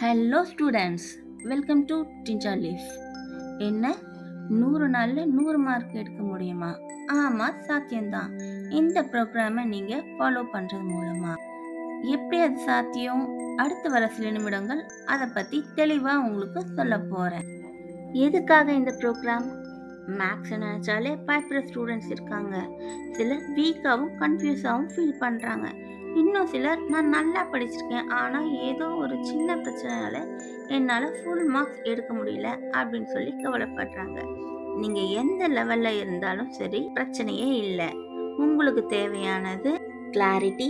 Hello students welcome to டிஞ்சா leaf என்ன? நூறு நாளில் நூறு மார்க் எடுக்க முடியுமா? ஆமாம் சாத்தியம்தான். இந்த ப்ரோக்ராமை நீங்கள் ஃபாலோ பண்ணுறது மூலமாக எப்படி அது சாத்தியம்? அடுத்து வர சில நிமிடங்கள் அதை பற்றி தெளிவாக உங்களுக்கு சொல்ல போகிறேன் எதுக்காக இந்த ப்ரோக்ராம் மேக்ஸ் நினச்சாலே பயப்படுற ஸ்டூடெண்ட்ஸ் இருக்காங்க. சிலர் வீக்காகவும் கன்ஃபியூஸாகவும் ஃபீல் பண்ணுறாங்க இன்னும் சிலர் நான் நல்லா படிச்சிருக்கேன் ஆனால் ஏதோ ஒரு சின்ன பிரச்சனைனால என்னால் ஃபுல் மார்க்ஸ் எடுக்க முடியல அப்படின்னு சொல்லி கவலைப்படுறாங்க. நீங்கள் எந்த லெவலில் இருந்தாலும் சரி பிரச்சனையே இல்லை. உங்களுக்கு தேவையானது கிளாரிட்டி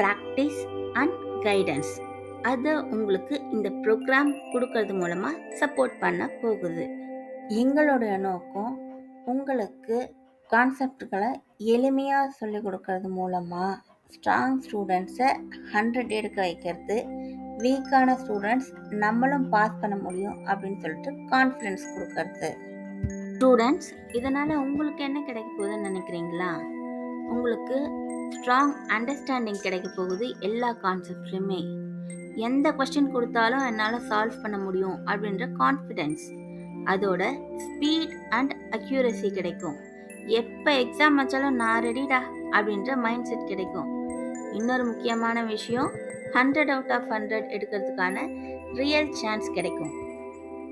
ப்ராக்டிஸ் அண்ட் கைடன்ஸ் அதை உங்களுக்கு இந்த ப்ரோக்ராம் கொடுக்கறது மூலமாக சப்போர்ட் பண்ண போகுது. எங்களுடைய நோக்கம் உங்களுக்கு கான்செப்டுகளை எளிமையாக சொல்லிக் கொடுக்கறது மூலமாக ஸ்ட்ராங் ஸ்டூடெண்ட்ஸை ஹண்ட்ரட் எடுக்க வைக்கிறது. வீக்கான ஸ்டூடெண்ட்ஸ் நம்மளும் பாஸ் பண்ண முடியும் அப்படின்னு சொல்லிட்டு கான்ஃபிடென்ஸ் கொடுக்கறது. ஸ்டூடெண்ட்ஸ் இதனால் உங்களுக்கு என்ன கிடைக்க போகுதுன்னு நினைக்கிறீங்களா? உங்களுக்கு ஸ்ட்ராங் அண்டர்ஸ்டாண்டிங் கிடைக்க போகுது எல்லா கான்செப்ட்லையுமே எந்த கொஸ்டின் கொடுத்தாலும் என்னால் சால்வ் பண்ண முடியும் அப்படின்ற கான்ஃபிடென்ஸ் அதோட ஸ்பீட் அண்ட் அக்யூரசி கிடைக்கும். எப்போ எக்ஸாம் வச்சாலும் நான் ரெடிடா அப்படின்ற மைண்ட் செட் கிடைக்கும். இன்னொரு முக்கியமான விஷயம் ஹண்ட்ரட் அவுட் ஆஃப் ஹண்ட்ரட் எடுக்கிறதுக்கான ரியல் சான்ஸ் கிடைக்கும்.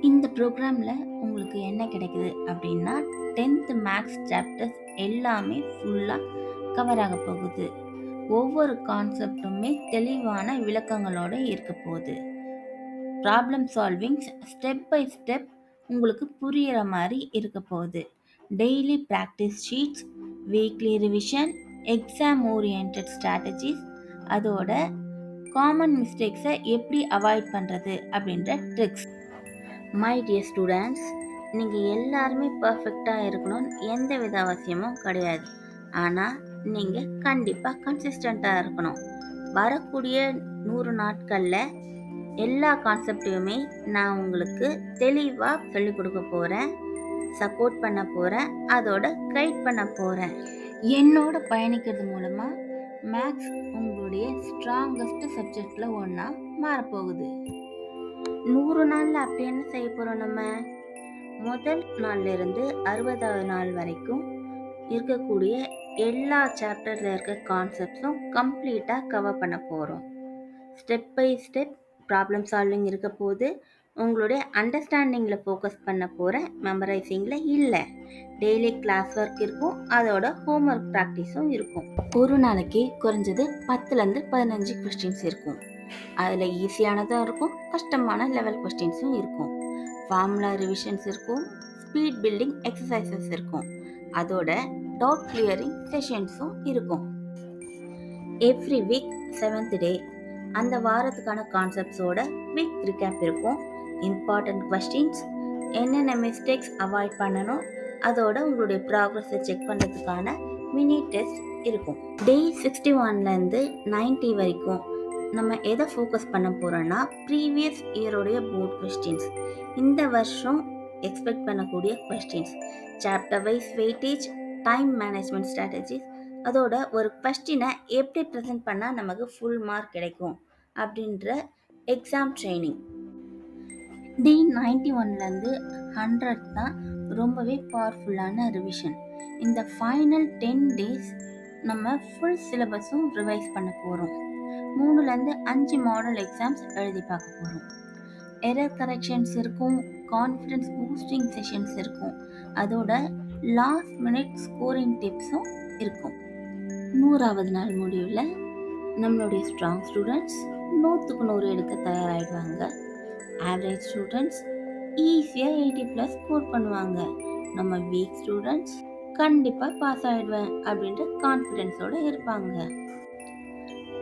இந்த ப்ரோக்ராமில் உங்களுக்கு என்ன கிடைக்குது அப்படின்னா டென்த்து மேக்ஸ் சாப்டர்ஸ் எல்லாமே ஃபுல்லாக கவர் ஆக போகுது. ஒவ்வொரு கான்செப்டுமே தெளிவான விளக்கங்களோடு இருக்க போகுது. Problem solvings step by step உங்களுக்கு புரிகிற மாதிரி இருக்க போகுது. Daily practice sheets weekly revision exam orient strategies அதோட காமன் மிஸ்டேக்ஸை எப்படி அவாய்ட் பண்ணுறது அப்படின்ற ட்ரிக்ஸ் மை டியர் ஸ்டூடெண்ட்ஸ் நீங்கள் எல்லாருமே பர்ஃபெக்டாக இருக்கணும்னு எந்த வித அவசியமும் கிடையாது. ஆனால் நீங்கள் கண்டிப்பாக கன்சிஸ்டண்ட்டாக இருக்கணும். வரக்கூடிய நூறு நாட்களில் எல்லா கான்செப்டையுமே நான் உங்களுக்கு தெளிவாக சொல்லிக் கொடுக்க போகிறேன் சப்போர்ட் பண்ண போகிறேன் அதோட கைட் பண்ண போகிறேன் என்னோட பயணிக்கிறது மூலமாக மேக்ஸ் உங்களுடைய ஸ்ட்ராங்கஸ்ட் சப்ஜெக்டில் ஒன்றா மாறப்போகுது. நூறு நாளில் அப்படி என்ன செய்ய போகிறோம் நம்ம? முதல் நாள்லேருந்து அறுபதாவது நாள் வரைக்கும் இருக்கக்கூடிய எல்லா சாப்டரில் இருக்க கான்செப்ட்ஸும் கம்ப்ளீட்டாக கவர் பண்ண போகிறோம் step by step problem solving இருக்க போது உங்களுடைய அண்டர்ஸ்டாண்டிங்கில் ஃபோக்கஸ் பண்ண போகிற மெமரைசிங்கில் இல்லை. டெய்லி கிளாஸ் ஒர்க் இருக்கும் அதோட ஹோம் ஒர்க் ப்ராக்டிஸும் இருக்கும். ஒரு நாளைக்கு குறைஞ்சது பத்துலேருந்து பதினஞ்சு கொஸ்டின்ஸ் இருக்கும். அதில் ஈஸியானதும் இருக்கும் கஷ்டமான லெவல் கொஸ்டின்ஸும் இருக்கும். ஃபார்முலா ரிவிஷன்ஸ் இருக்கும் ஸ்பீட் பில்டிங் எக்ஸசைசஸ் இருக்கும். அதோட டவுட் கிளியரிங் செஷன்ஸும் இருக்கும். எவ்ரி வீக் செவன்த் டே அந்த வாரத்துக்கான கான்செப்ட்ஸோட வீக் ரிகேப் இருக்கும். இம்பார்ட்டன்ட் கொஸ்டின்ஸ் என்னென்ன மிஸ்டேக்ஸ் அவாய்ட் பண்ணணும் அதோட உங்களுடைய ப்ராக்ரஸை செக் பண்ணுறதுக்கான மினி டெஸ்ட் இருக்கும். டே சிக்ஸ்டி ஒன்லேருந்து நைன்ட்டி வரைக்கும் நம்ம எதை ஃபோக்கஸ் பண்ண போகிறோன்னா ப்ரீவியஸ் இயருடைய போர்ட் கொஸ்டின்ஸ் இந்த வருஷம் எக்ஸ்பெக்ட் பண்ணக்கூடிய questions chapter wise weightage time management strategies அதோட ஒரு கொஸ்டினை எப்படி ப்ரெசென்ட் பண்ணால் நமக்கு ஃபுல் மார்க் கிடைக்கும் அப்படின்ற எக்ஸாம் ட்ரைனிங் டி நைன்டி ஒன்லேருந்து ஹண்ட்ரட் தான் ரொம்பவே பவர்ஃபுல்லான ரிவிஷன் இந்த ஃபைனல் டென் டேஸ் நம்ம ஃபுல் சிலபஸும் ரிவைஸ் பண்ண போகிறோம் மூணுலேருந்து அஞ்சு மாடல் எக்ஸாம்ஸ் எழுதி பார்க்க போகிறோம் எரர் கரெக்ஷன்ஸ் இருக்கும் கான்ஃபிடன்ஸ் பூஸ்டிங் செஷன்ஸ் இருக்கும். அதோட லாஸ்ட் மினிட் ஸ்கோரிங் டிப்ஸும் இருக்கும். நூறாவது நாள் முடிவில் நம்மளுடைய ஸ்ட்ராங் ஸ்டூடெண்ட்ஸ் நூற்றுக்கு நூறு எடுக்க தயாராகிடுவாங்க ஆவரேஜ் ஸ்டூடெண்ட்ஸ் ஈஸியாக எயிட்டி ப்ளஸ் ஸ்கோர் பண்ணுவாங்க. நம்ம வீக் ஸ்டூடெண்ட்ஸ் கண்டிப்பாக பாஸ் ஆகிடுவேன் அப்படின்ற கான்ஃபிடென்ஸோடு இருப்பாங்க.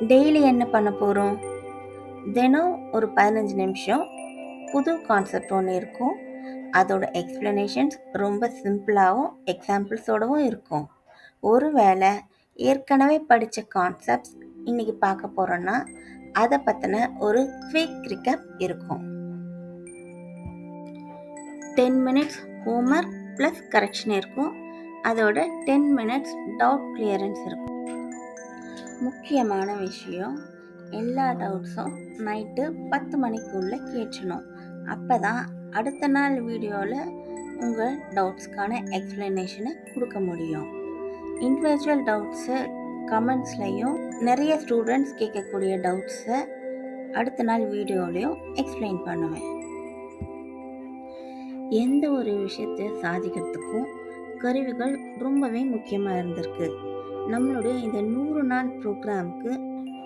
டெய்லி என்ன பண்ண போகிறோம் தினம் ஒரு பதினஞ்சு நிமிஷம் புது கான்செப்ட் ஒன்று இருக்கும். அதோட எக்ஸ்ப்ளனேஷன்ஸ் ரொம்ப சிம்பிளாகவும் எக்ஸாம்பிள்ஸோடவும் இருக்கும். ஒருவேளை ஏற்கனவே படித்த கான்செப்ட்ஸ் இன்றைக்கி பார்க்க போகிறோன்னா அதை பற்றின ஒரு குவிக் ரிக்கப் இருக்கும். Ten minutes homework plus correction இருக்கும். அதோட டென் மினிட்ஸ் டவுட் கிளியரன்ஸ் இருக்கும். முக்கியமான விஷயம் எல்லா டவுட்ஸும் நைட்டு பத்து மணிக்குள்ளே கேட்கணும். அப்போ தான் அடுத்த நாள் வீடியோவில் உங்கள் டவுட்ஸ்க்கான எக்ஸ்ப்ளனேஷனை கொடுக்க முடியும். இண்டிவிஜுவல் டவுட்ஸு கமெண்ட்ஸ்லையும் நிறைய ஸ்டூடெண்ட்ஸ் கேட்கக்கூடிய டவுட்ஸை அடுத்த நாள் வீடியோலையும் எக்ஸ்பிளைன் பண்ணுவேன். எந்த ஒரு விஷயத்தை சாதிக்கிறதுக்கும் கருவிகள் ரொம்பவே முக்கியமாக இருந்திருக்கு. நம்மளுடைய இந்த நூறு நாள் ப்ரோக்ராமுக்கு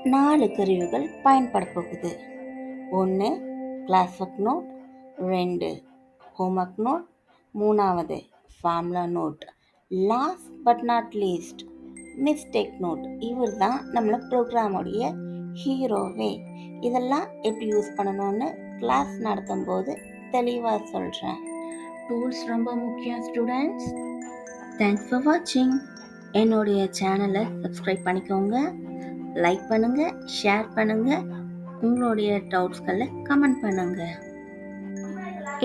நாலு கருவிகள் பயன்பட போகுது. ஒன்று கிளாஸ் ஒர்க் நோட் ரெண்டு ஹோம்ஒர்க் நோட் மூணாவது formula note last but not least mistake note இவர் தான் நம்மளை ப்ரோக்ராமுடைய ஹீரோவே இதெல்லாம் எப்படி யூஸ் பண்ணணும்னு கிளாஸ் நடத்தும் போது தெளிவாக சொல்கிறேன் டூல்ஸ் ரொம்ப முக்கியம் ஸ்டூடெண்ட்ஸ் தேங்க்ஸ் ஃபார் வாட்சிங் என்னுடைய சேனலை சப்ஸ்கிரைப் பண்ணிக்கோங்க. லைக் பண்ணுங்கள் ஷேர் பண்ணுங்கள் உங்களுடைய டவுட்ஸ்களை கமெண்ட் பண்ணுங்கள்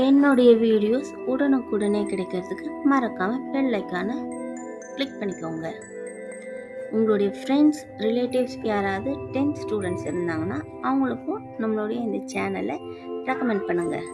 என்னுடைய வீடியோஸ் உடனுக்குடனே கிடைக்கிறதுக்கு மறக்காமல் பெல் ஐக்கானை கிளிக் பண்ணிக்கோங்க. உங்களுடைய ஃப்ரெண்ட்ஸ் ரிலேட்டிவ்ஸ் யாராவது டென்த் ஸ்டூடெண்ட்ஸ் இருந்தாங்கன்னா அவங்களுக்கும் நம்மளுடைய இந்த சேனலை ரெக்கமெண்ட் பண்ணுங்கள்